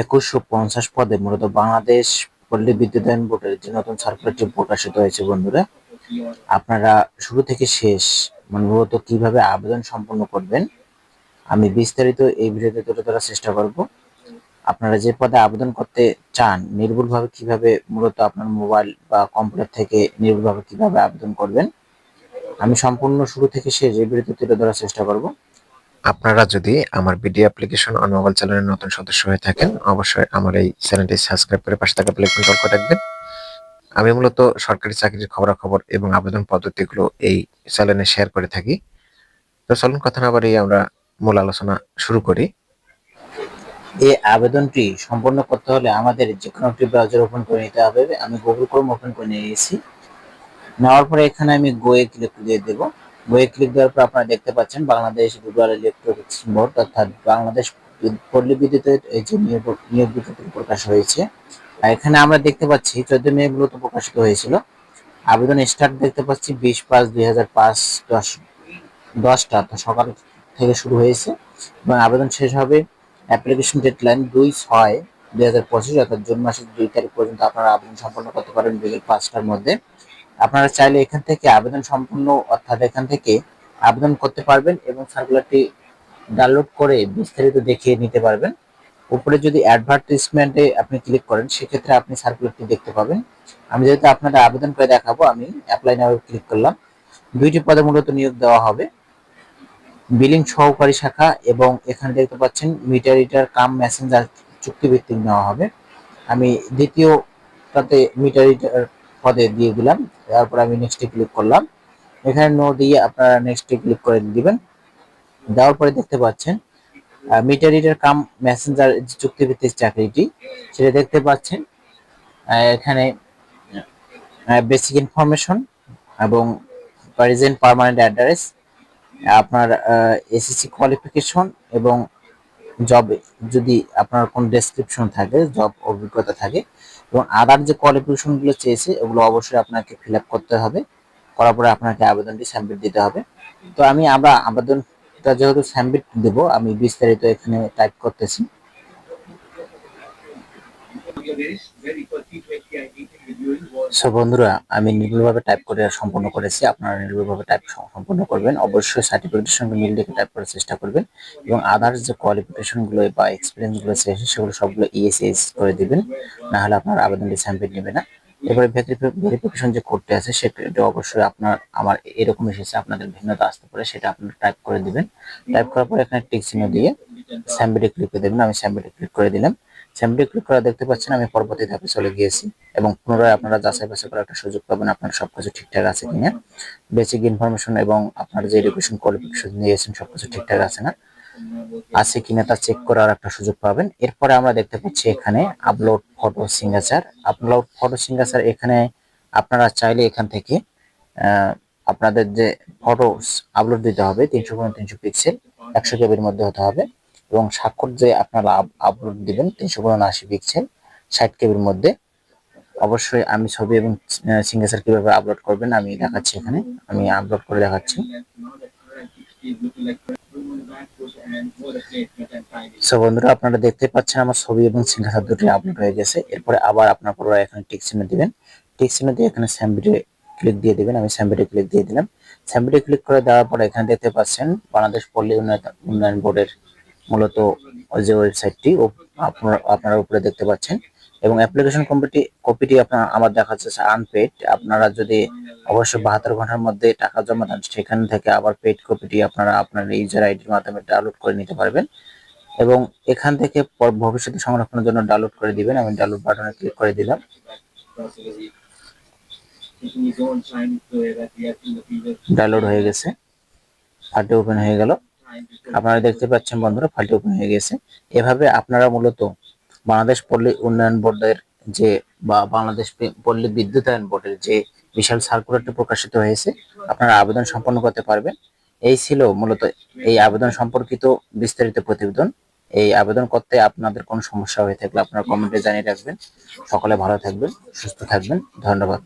একুশশো পঞ্চাশ পদে মূলত বাংলাদেশ পল্লী বিদ্যুতায়ন বোর্ডের যে নতুন সার্কুলারটি প্রকাশিত হয়েছে বন্ধুরা, আপনারা শুরু থেকে শেষ মানে মূলত কীভাবে আবেদন সম্পন্ন করবেন, আমি বিস্তারিত এই ভিডিওতে তুলে ধরার চেষ্টা করব। আপনারা যে পদে আবেদন করতে চান, নির্ভুলভাবে কীভাবে মূলত আপনার মোবাইল বা কম্পিউটার থেকে নির্ভুলভাবে কীভাবে আবেদন করবেন, আমি সম্পূর্ণ শুরু থেকে শেষ এই ভিডিওতে তুলে ধরার চেষ্টা করব। আপনারা যদি আমার ভিডিও অ্যাপ্লিকেশন অন মোবাইল চ্যানেলের নতুন সদস্য হয়ে থাকেন, অবশ্যই আমার এই চ্যানেলটি সাবস্ক্রাইব করে পাশে থাকা বেল আইকন করে রাখবেন। আমি মূলত সরকারি চাকরির খবরাখবর এবং আবেদন পদ্ধতিগুলো এই চ্যানেলে শেয়ার করে থাকি। তো চলুন কথা না বাড়িয়ে আমরা মূল আলোচনা শুরু করি। এই আবেদনটি সম্পন্ন করতে হলে আমাদের যে কোনো একটি ব্রাউজার ওপেন করে নিতে হবে। আমি গুগল ক্রোম ওপেন করে নিয়েছি। নেওয়ার পরে এখানে আমি গোয়ে ক্লিক দিয়ে দেব। গোয়ে ক্লিক দেওয়ার পর আপনারা দেখতে পাচ্ছেন বাংলাদেশ রুরাল ইলেকট্রনিক্স বোর্ড, অর্থাৎ বাংলাদেশ পল্লী বিদ্যুতের এই যে নিয়োগ বিজ্ঞপ্তি প্রকাশ হয়েছে। এখানে আমরা দেখতে পাচ্ছি, চোদ্দ মে মূলত প্রকাশিত হয়েছিল। আবেদন স্টার্ট দেখতে পাচ্ছি বিশ পাঁচ দুই হাজার পাঁচ দশ, দশটা সকাল থেকে শুরু হয়েছে। এবং আবেদন শেষ হবে অ্যাপ্লিকেশন ডেডলাইন দুই ছয় দুই হাজার পঁচিশ, অর্থাৎ জুন মাসের দুই তারিখ পর্যন্ত আপনারা আবেদন সম্পন্ন করতে পারেন বিকেল পাঁচটার মধ্যে। আপনারা চাইলে এখান থেকে আবেদন সম্পূর্ণ, অর্থাৎ এখান থেকে আবেদন করতে পারবেন এবং সার্কুলারটি ডাউনলোড করে বিস্তারিত দেখিয়ে নিতে পারবেন। উপরে যদি অ্যাডভার্টিসমেন্টে আপনি ক্লিক করেন, সেক্ষেত্রে আপনি সার্কুলারটি দেখতে পাবেন। আমি যেহেতু আপনাদের আবেদন করে দেখাবো, আমি অ্যাপ্লাই নাও ক্লিক করলাম। দুইটি পদে মূলত নিয়োগ দেওয়া হবে। বিলিং সহকারী শাখা এবং এখানে দেখতে পাচ্ছেন মিটার রিটার কাম মেসেঞ্জার চুক্তিভিত্তিক নেওয়া হবে। আমি দ্বিতীয়টাতে মিটার রিটার পদে দিয়ে দিলাম। তারপর আমি নেক্সটে ক্লিক করলাম। এখানে নো দিয়ে আপনারা নেক্সটে ক্লিক করে দিবেন। দেওয়ার পরে দেখতে পাচ্ছেন মিটার রিডার কাম মেসেঞ্জার যে চুক্তিভিত্তিক চাকরিটি, সেটা দেখতে পাচ্ছেন। এখানে বেসিক ইনফরমেশন এবং প্রেজেন্ট পার্মানেন্ট অ্যাড্রেস আপনার এসএসসি কোয়ালিফিকেশন এবং জব যদি আপনার কোন ডেসক্রিপশন থাকে জব অভিজ্ঞতা থাকে, এবং আদার যে কোয়ালিফিকেশনগুলো চেয়েছে ওগুলো অবশ্যই আপনাকে ফিল করতে হবে। করার পরে আপনাকে আবেদনটি সাবমিট দিতে হবে। তো আমি আমরা আবেদনটা যেহেতু সাবমিট দেব, আমি বিস্তারিত এখানে টাইপ করতেছি। সো বন্ধুরা, আমি নির্ভুলভাবে টাইপ করে সম্পূর্ণ করেছি। আপনারা নির্ভুলভাবে টাইপ সম্পূর্ণ করবেন। অবশ্যই সার্টিফিকেটের সঙ্গে মিল রেখে টাইপ করার চেষ্টা করবেন এবং আদার্স যে কোয়ালিফিকেশনগুলো বা এক্সপিরিয়েন্সগুলো চেয়েছে সেগুলো সবগুলো ইএসএস করে দিবেন। না হলে আপনার আবেদনটি সাবমিট নেবে না। এবারে ভেরিফিকেশন যে কোডটি আছে সেটা অবশ্যই আপনার আমার এরকম এসেছে, আপনাদের ভিন্নতা আসতে পারে, সেটা আপনারা টাইপ করে দিবেন। টাইপ করার পরে এখানে টিক চিহ্ন দিয়ে স্যাম্বিটে ক্লিক করে দেবেন। আমি স্যাম্বিটে ক্লিক করে দিলাম। স্যাম্বিটে ক্লিক করা দেখতে পাচ্ছেন, আমি পরবর্তী ধাপে চলে গিয়েছি এবং পুনরায় আপনারা যাচাই বাছাই করার একটা সুযোগ পাবেন আপনার সবকিছু ঠিকঠাক আছে কিনা। বেসিক ইনফরমেশন এবং আপনার যে এডুকেশন কোয়ালিফিকেশন নিয়েছেন, সবকিছু ঠিকঠাক আছে না? আছে কিনা তা চেক করার একটা সুযোগ পাবেন। এরপরে আমরা দেখতে পাচ্ছি এখানে upload photo signature upload photo signature এখানে আপনারা চাইলে এখান থেকে আপনাদের যে ফটো আপলোড দিতে হবে, তিনশো গুণ তিনশো পিক্সেল একশো কেবির মধ্যে হতে হবে। এবং স্বাক্ষর যে আপনারা আপলোড দিবেন। তিনশো গুণ আশি পিক্সেল ষাট কেবির মধ্যে। অবশ্যই আমি ছবি এবং সিগনেচার কীভাবে আপলোড করবেন আমি দেখাচ্ছি এখানে। আমি আপলোড করে দেখাচ্ছি। সো বন্ধুরা, আপনারা দেখতে পাচ্ছেন আমার ছবি এবং সিগনেচার দুটি আপলোড হয়ে গেছে। এরপরে আবার আপনার পুরো এখানে টিক চিহ্ন দিবেন। টিক দিয়ে এখানে স্যাম্বিটে ক্লিক দিয়ে দিবেন। আমি স্যাম্বিটে ক্লিক দিয়ে দিলাম। স্যাম্বিটে ক্লিক করে দেওয়ার পরে এখানে দেখতে পাচ্ছেন বাংলাদেশ পল্লী উন্নয়ন উন্নয়ন বোর্ডের মূলত যে ওয়েবসাইটটি আপনারা আপনারা উপরে দেখতে পাচ্ছেন। এবং অ্যাপ্লিকেশন কপিটি কপিটি আপনার, আমার দেখা যাচ্ছে আনপেড আপনারা যদি অবশ্যই বাহাত্তর ঘণ্টার মধ্যে টাকা জমা দেন, সেখান থেকে আবার পেড কপিটি আপনারা আপনার ইউজার আইডির মাধ্যমে ডাউনলোড করে নিতে পারবেন। এবং এখান থেকে ভবিষ্যতে সংরক্ষণের জন্য ডাউনলোড করে দিবেন। আমি ডাউনলোড বাটনে ক্লিক করে দিলাম। ডাউনলোড হয়ে গেছে। ফাইলটি ওপেন হয়ে গেল। আপনারা দেখতে পাচ্ছেন বন্ধুরা, ফাইলটি ওপেন হয়ে গেছে। এভাবে আপনারা মূলত বাংলাদেশ পল্লী উন্নয়ন বোর্ডের যে বা বাংলাদেশ পল্লী বিদ্যুতায়ন বোর্ডের যে বিশাল সার্কুলারটি প্রকাশিত হয়েছে, আপনারা আবেদন সম্পন্ন করতে পারবেন। এই ছিল মূলত এই আবেদন সম্পর্কিত বিস্তারিত প্রতিবেদন। এই আবেদন করতে আপনাদের কোনো সমস্যা হয়ে থাকলে আপনারা কমেন্টে জানিয়ে রাখবেন। সকলে ভালো থাকবেন, সুস্থ থাকবেন। ধন্যবাদ।